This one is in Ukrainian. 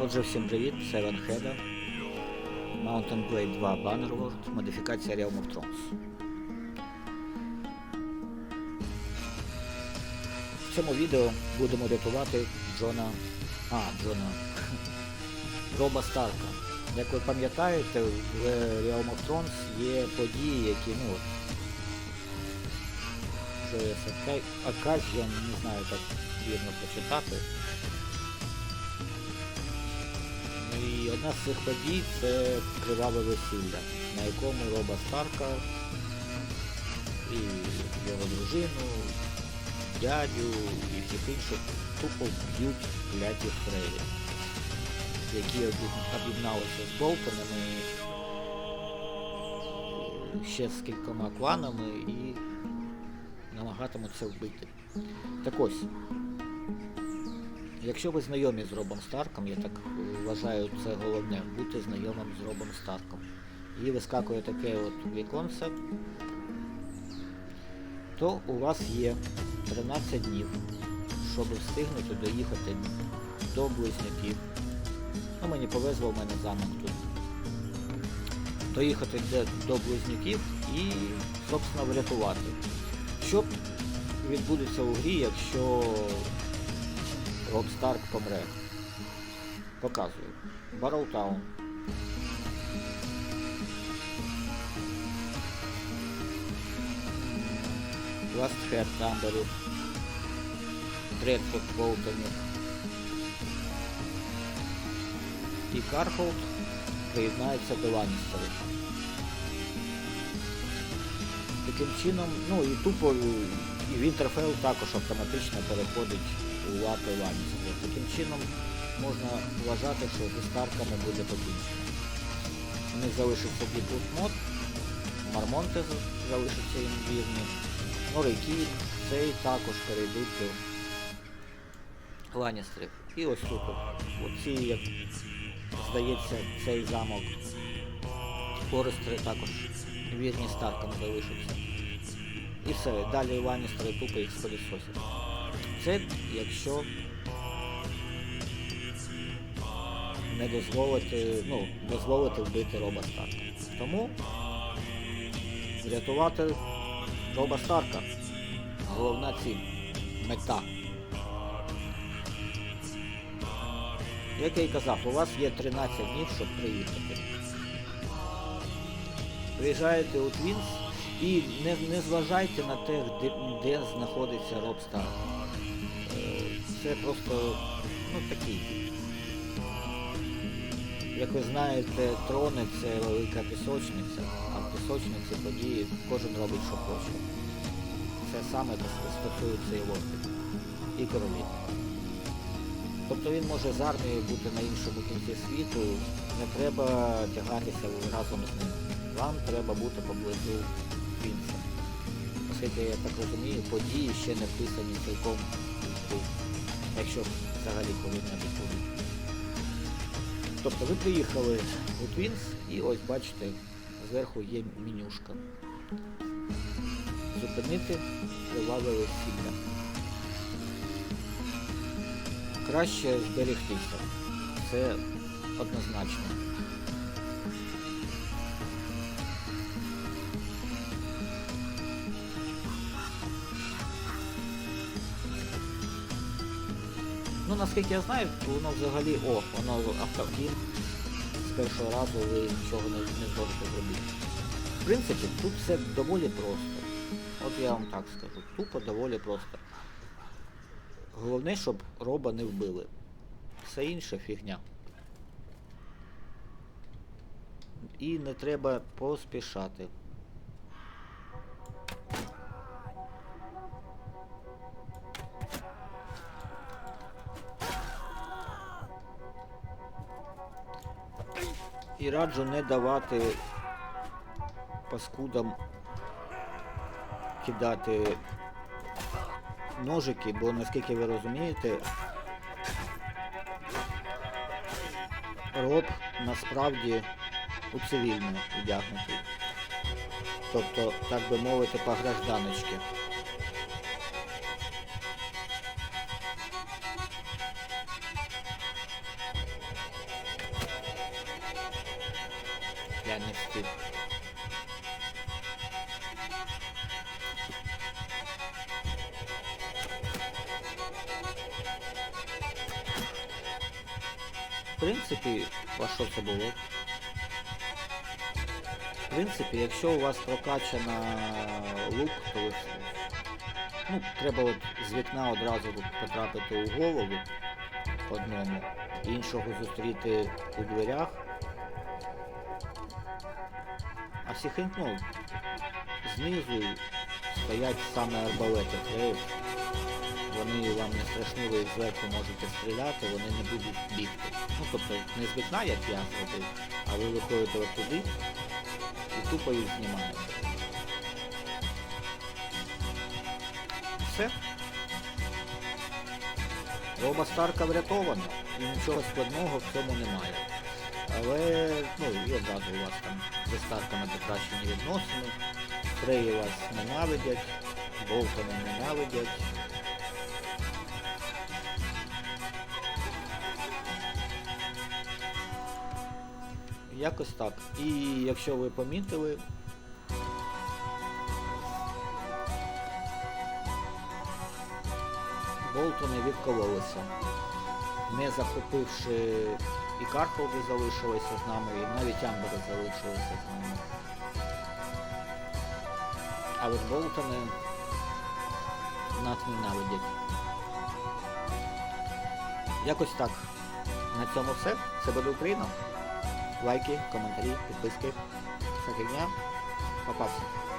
Отже, всім привіт, це Хеда. Mountain Blade 2 Bannerlord, модифікація Realm of Thrones. В цьому відео будемо рятувати Джона. А, Джона. Роба Старка. Як ви пам'ятаєте, в Realm of Thrones є події, які, ну. Що є? Occasion, не знаю, як вірно прочитати. І одна з цих подій це криваве весілля, на якому Роба Старка і його дружину, дядю і всіх інших тупо б'ють кляті фреї, які об'єдналися з Болтонами ще з кількома кланами і намагатимуться вбити. Так ось, Якщо ви знайомі з Робом Старком, я так вважаю, це головне, бути знайомим з Робом Старком. І вискакує таке от віконце, то у вас є 13 днів, щоб встигнути доїхати до близнюків. Ну, мені повезло, в мене замок тут. Доїхати до близнюків і, собственно, врятувати. Що відбудеться у грі, якщо Роб Старк помре. Показую. Барроутаун. Ластхед Тамбері. Тредфорд Болтоні. І Кархолд приєднається до Ланністерів. Таким чином, ну і тупо Вінтерфелл також автоматично переходить у лапи Ланністерів. Таким чином можна вважати, що зі Старками буде покінчено. У них залишиться Діпут Мод, Мармонте залишиться їм вірні, Норики, цей також перейдуть до Ланністерів. І ось тут, оці, як здається, цей замок Форестери також вірні Старкам залишаться. І все, далі Ланністери тупо їх спилісосять. Це якщо не дозволити, ну, дозволити вбити Роба Старка. Тому врятувати Роба Старка. Головна ціль. Мета. Як я і казав, у вас є 13 днів, щоб приїхати. Приїжджаєте у Твінс і не, не зважайте на те, де, де знаходиться Роб Старк. Е, Це просто ну такий. Як ви знаєте, трони це велика пісочниця, а в пісочниці події кожен робить, що хоче. Це саме стосується і лордів, і королів. Тобто він може з армією бути на іншому кінці світу, не треба тягатися разом з ним. Вам треба бути поблизу Квінса. Оскільки я так розумію, події ще не вписані цілком якщо взагалі коли-небудь будуть. Тобто ви приїхали у Твінс і ось бачите, зверху є менюшка. Зупинити криваве весілля. Краще зберегтися. Це однозначно. Ну, наскільки я знаю, воно взагалі, о, воно автокін, з першого разу ви нічого не, не зможете зробити. В принципі, тут все доволі просто. От я вам так скажу. Тупо доволі просто. Головне, щоб роба не вбили. Все інше фігня. І не треба поспішати. І раджу не давати паскудам кидати ножики, бо наскільки ви розумієте, роб насправді у цивільне одягнутий. Тобто, так би мовити, по гражданочки. Я. В принципі, а що це було? В принципі, якщо у вас прокачана лук, то ви, ну, треба от з вікна одразу потрапити у голову одному, іншого зустріти у дверях. А всіх ну, знизу стоять саме арбалети. Вони вам не страшні, ви зверху можете стріляти, вони не будуть бігти. Ну тобто не з як я зробив, а ви виходите туди і тупо їх знімаєте. Все. Роба Старка врятована і нічого складного в цьому немає. Але, ну, і одразу у вас там зі старками покращені відносини, Фреї вас ненавидять, Болтони ненавидять. Якось так. І якщо ви помітили, Болтони відкололися, не захопивши і Кархолди залишилися з нами, і навіть Амбери залишилися з нами. А от Болтони нас ненавидять. Якось так. На цьому все. Це буде Україна. Лайки, коментарі, підписки. Вся фігня. Попався.